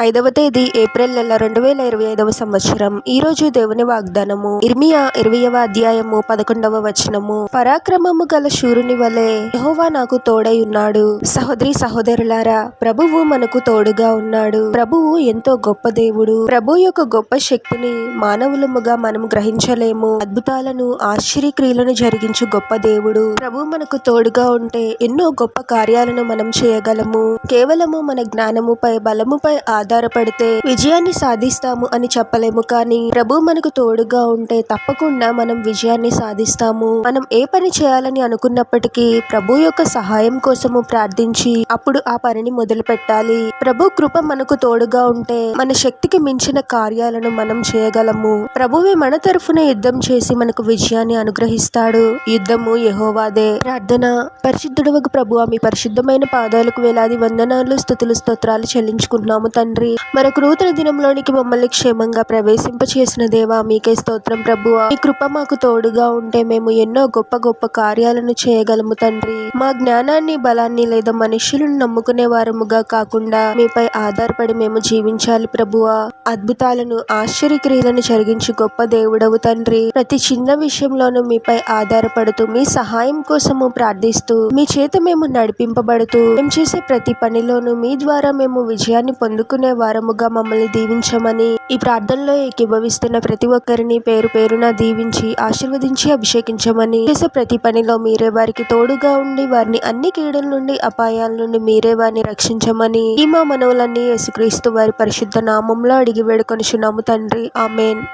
ఐదవ తేదీ ఏప్రిల్ నెల రెండు వేల ఇరవై ఐదవ సంవత్సరం. ఈ రోజు దేవుని వాగ్దానము. ఇర్మియా ఇరవయవ అధ్యాయము పదకొండవ వచనము. పరాక్రమము గల శూరుని వలె యహోవా నాకు తోడై ఉన్నాడు. సహోదరి సహోదరులారా ప్రభువు మనకు తోడుగా ఉన్నాడు. ప్రభువు ఎంతో గొప్ప దేవుడు. ప్రభు యొక్క గొప్ప శక్తిని మానవులముగా మనం గ్రహించలేము. అద్భుతాలను ఆశ్చర్యక్రియలను జరిగించు గొప్ప దేవుడు. ప్రభు మనకు తోడుగా ఉంటే ఎన్నో గొప్ప కార్యాలను మనం చేయగలము. కేవలము మన జ్ఞానముపై బలముపై ఆధారపడితే విజయాన్ని సాధిస్తాము అని చెప్పలేము కానీ ప్రభు మనకు తోడుగా ఉంటే తప్పకుండా మనం విజయాన్ని సాధిస్తాము. మనం ఏ పని చేయాలని అనుకున్నప్పటికీ ప్రభు యొక్క సహాయం కోసము ప్రార్థించి అప్పుడు ఆ పనిని మొదలు పెట్టాలి ప్రభు కృప మనకు తోడుగా ఉంటే మన శక్తికి మించిన కార్యాలను మనం చేయగలము. ప్రభువే మన తరఫున యుద్ధం చేసి మనకు విజయాన్ని అనుగ్రహిస్తాడు. యుద్ధము యహోవాదే. ప్రార్థన. పరిశుద్ధుడవకు ప్రభు మీ పరిశుద్ధమైన పాదాలకు వేలాది వందనాలు స్థుతులు స్తోత్రాలు చెల్లించుకుంటున్నాము తండ్రి. మరొక నూతన దినంలోనికి మమ్మల్ని క్షేమంగా ప్రవేశింపచేసిన దేవా మీకే స్తోత్రం ప్రభువ. మీ కృప మాకు తోడుగా ఉంటే మేము ఎన్నో గొప్ప గొప్ప కార్యాలను చేయగలము తండ్రి. మా జ్ఞానాన్ని బలాన్ని లేదా మనుషులను నమ్ముకునే వారముగా కాకుండా మీపై ఆధారపడి మేము జీవించాలి ప్రభువ. అద్భుతాలను ఆశ్చర్యక్రియలను జరిగించి గొప్ప దేవుడవు తండ్రి. ప్రతి చిన్న విషయంలోనూ మీపై ఆధారపడుతూ మీ సహాయం కోసము ప్రార్థిస్తూ మీ చేత మేము నడిపింపబడుతూ మేము చేసే ప్రతి పనిలోనూ మీ ద్వారా మేము విజయాన్ని పొందుకునే వారముగా మమ్మల్ని దీవించమని ఈ ప్రార్థనలో ఏకీభవిస్తున్న ప్రతి ఒక్కరిని పేరు పేరున దీవించి ఆశీర్వదించి అభిషేకించమని చేసే ప్రతి పనిలో మీరే వారికి తోడుగా ఉండి వారిని అన్ని కీడుల నుండి అపాయాల నుండి మీరే వారిని రక్షించమని ఈ మా మనవులన్నీ యేసుక్రీస్తు వారి పరిశుద్ధ నామంలో అడిగి వేడుకొనిచున్నాము తండ్రి. ఆమెన్.